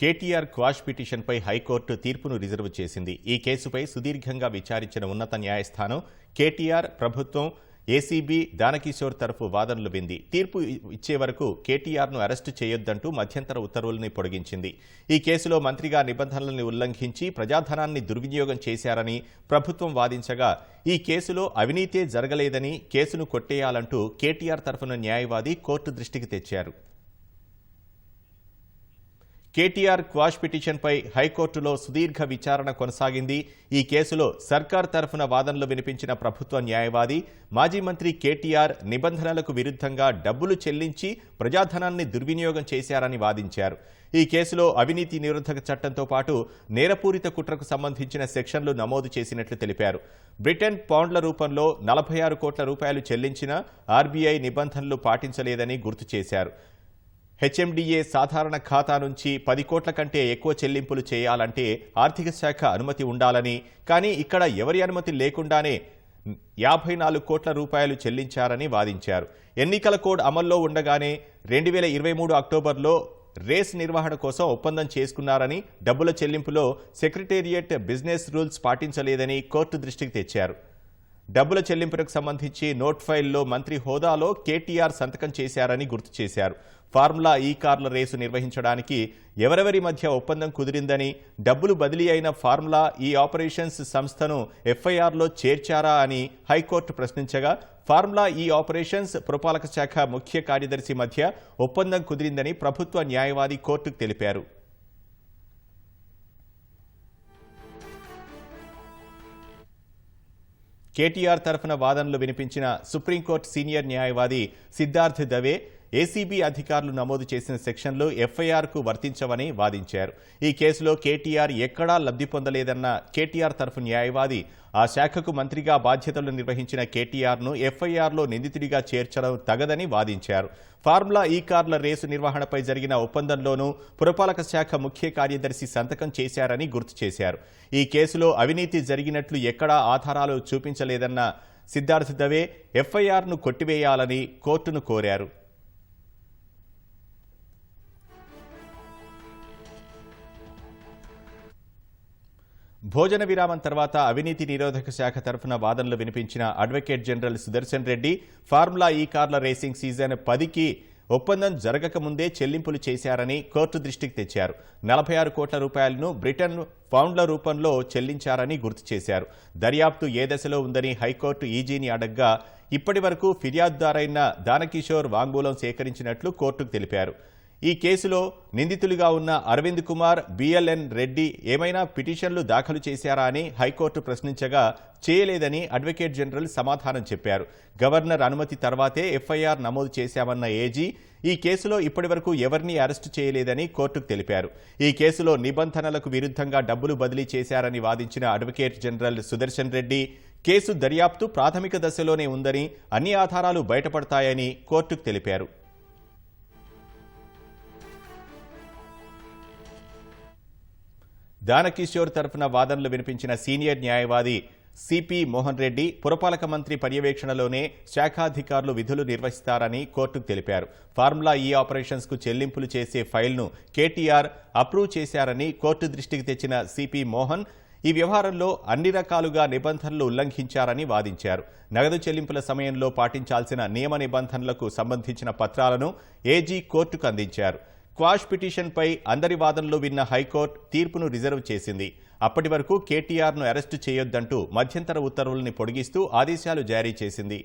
KTR quash పిటిషన్పై high court తీర్పును reserve చేసింది. ఈ కేసుపై సుదీర్ఘంగా విచారించిన ఉన్నత న్యాయస్థానం కేటీఆర్ ప్రభుత్వం ఏసీబీ దానకిషోర్ తరఫు వాదనలు వింది. తీర్పు ఇచ్చే వరకు కేటీఆర్ను అరెస్టు చేయొద్దంటూ మధ్యంతర ఉత్తర్వుల్ని పొడిగించింది. ఈ కేసులో మంత్రిగా నిబంధనల్ని ఉల్లంఘించి ప్రజాధనాన్ని దుర్వినియోగం చేశారని ప్రభుత్వం వాదించగా ఈ కేసులో అవినీతే జరగలేదని కేసును కొట్టేయాలంటూ కేటీఆర్ తరఫున న్యాయవాది కోర్టు దృష్టికి తెచ్చారు. కేటీఆర్ క్వాష్ పిటిషన్పై హైకోర్టులో సుదీర్ఘ విచారణ కొనసాగింది. ఈ కేసులో సర్కార్ తరఫున వాదనలు వినిపించిన ప్రభుత్వ న్యాయవాది మాజీ మంత్రి కేటీఆర్ నిబంధనలకు విరుద్ధంగా డబ్బులు చెల్లించి ప్రజాధనాన్ని దుర్వినియోగం చేశారని వాదించారు. ఈ కేసులో అవినీతి నిరోధక చట్టంతో పాటు నేరపూరిత కుట్రకు సంబంధించిన సెక్షన్లు నమోదు చేసినట్లు తెలిపారు. బ్రిటన్ పౌండ్ల రూపంలో నలభై ఆరు కోట్ల రూపాయలు చెల్లించిన ఆర్బీఐ నిబంధనలు పాటించలేదని గుర్తు చేశారు. హెచ్ఎండిఏ సాధారణ ఖాతా నుంచి పది కోట్ల కంటే ఎక్కువ చెల్లింపులు చేయాలంటే ఆర్థిక శాఖ అనుమతి ఉండాలని కానీ ఇక్కడ ఎవరి అనుమతి లేకుండానే యాభై నాలుగు కోట్ల రూపాయలు చెల్లించారని వాదించారు. ఎన్నికల కోడ్ అమల్లో ఉండగానే రెండు వేల ఇరవై మూడు అక్టోబర్లో రేస్ నిర్వహణ కోసం ఒప్పందం చేసుకున్నారని డబ్బుల చెల్లింపులో సెక్రటేరియట్ బిజినెస్ రూల్స్ పాటించలేదని కోర్టు దృష్టికి తెచ్చారు. డబ్బుల చెల్లింపులకు సంబంధించి నోట్ ఫైల్లో మంత్రి హోదాలో కేటీఆర్ సంతకం చేశారని గుర్తు చేశారు. ఫార్ములా ఈ కార్ల రేసు నిర్వహించడానికి ఎవరెవరి మధ్య ఒప్పందం కుదిరిందని డబ్బులు బదిలీ అయిన ఫార్ములా ఈ ఆపరేషన్స్ సంస్థను ఎఫ్ఐఆర్లో చేర్చారా అని హైకోర్టు ప్రశ్నించగా ఫార్ములా ఈ ఆపరేషన్స్ పురపాలక శాఖ ముఖ్య కార్యదర్శి మధ్య ఒప్పందం కుదిరిందని ప్రభుత్వ న్యాయవాది కోర్టుకు తెలిపారు. కేటీఆర్ తరఫున వాదనలు వినిపించిన సుప్రీంకోర్టు సీనియర్ న్యాయవాది సిద్ధార్థ్ దవే ఏసీబీ అధికారులు నమోదు చేసిన సెక్షన్లు ఎఫ్ఐఆర్కు వర్తించవని వాదించారు. ఈ కేసులో కేటీఆర్ ఎక్కడా లబ్ధి పొందలేదన్న కేటీఆర్ తరఫు న్యాయవాది ఆ శాఖకు మంత్రిగా బాధ్యతలు నిర్వహించిన కేటీఆర్ను ఎఫ్ఐఆర్లో నిందితుడిగా చేర్చడం తగదని వాదించారు. ఫార్ములా ఈ కార్ల రేసు నిర్వహణపై జరిగిన ఒప్పందంలోనూ పురపాలక శాఖ ముఖ్య కార్యదర్శి సంతకం చేశారని గుర్తు చేశారు. ఈ కేసులో అవినీతి జరిగినట్లు ఎక్కడా ఆధారాలు చూపించలేదన్న సిద్ధార్థ దవే ఎఫ్ఐఆర్ను కొట్టివేయాలని కోర్టును కోరారు. భోజన విరామం తర్వాత అవినీతి నిరోధక శాఖ తరఫున వాదనలు వినిపించిన advocate general Sudarshan Reddy formula E కార్ల రేసింగ్ సీజన్ పదికి ఒప్పందం జరగకముందే చెల్లింపులు చేశారని కోర్టు దృష్టికి తెచ్చారు. నలభై ఆరు కోట్ల రూపాయలను బ్రిటన్ పౌండ్ల రూపంలో చెల్లించారని గుర్తు చేశారు. దర్యాప్తు ఏ దశలో ఉందని హైకోర్టు ఈజీని అడగ్గా ఇప్పటి వరకు ఫిర్యాదుదారైన దానకిషోర్ వాంగ్మూలం సేకరించినట్లు కోర్టుకు తెలిపారు. ఈ కేసులో నిందితులుగా ఉన్న అరవింద్ కుమార్ బిఎల్ఎన్ రెడ్డి ఏమైనా పిటిషన్లు దాఖలు చేశారా అని హైకోర్టు ప్రశ్నించగా చేయలేదని అడ్వకేట్ జనరల్ సమాధానం చెప్పారు. గవర్నర్ అనుమతి తర్వాతే ఎఫ్ఐఆర్ నమోదు చేశామన్న ఏజీ ఈ కేసులో ఇప్పటివరకు ఎవరిని అరెస్టు చేయలేదని కోర్టుకు తెలిపారు. ఈ కేసులో నిబంధనలకు విరుద్ధంగా డబ్బులు బదిలీ చేశారని వాదించిన advocate general Sudarshan Reddy case దర్యాప్తు ప్రాథమిక దశలోనే ఉందని అన్ని ఆధారాలు బయటపడతాయని కోర్టుకు తెలిపారు. దానకిషోర్ తరఫున వాదనలు వినిపించిన సీనియర్ న్యాయవాది సిపి మోహన్ రెడ్డి పురపాలక మంత్రి పర్యవేక్షణలోనే శాఖాధికారులు విధులు నిర్వహిస్తారని కోర్టుకు తెలిపారు. ఫార్ములా ఈ ఆపరేషన్స్కు చెల్లింపులు చేసే ఫైల్ను కేటీఆర్ అప్రూవ్ చేశారని కోర్టు దృష్టికి తెచ్చిన సిపి మోహన్ ఈ వ్యవహారంలో అన్ని రకాలుగా నిబంధనలు ఉల్లంఘించారని వాదించారు. నగదు చెల్లింపుల సమయంలో పాటించాల్సిన నియమ నిబంధనలకు సంబంధించిన పత్రాలను ఏజీ కోర్టుకు అందించారు. క్వాష్ పిటిషన్పై అందరి వాదనలు విన్న హైకోర్టు తీర్పును రిజర్వ్ చేసింది. అప్పటి వరకు కేటీఆర్ను అరెస్టు చేయొద్దంటూ మధ్యంతర ఉత్తర్వుల్ని పొడిగిస్తూ ఆదేశాలు జారీ చేసింది.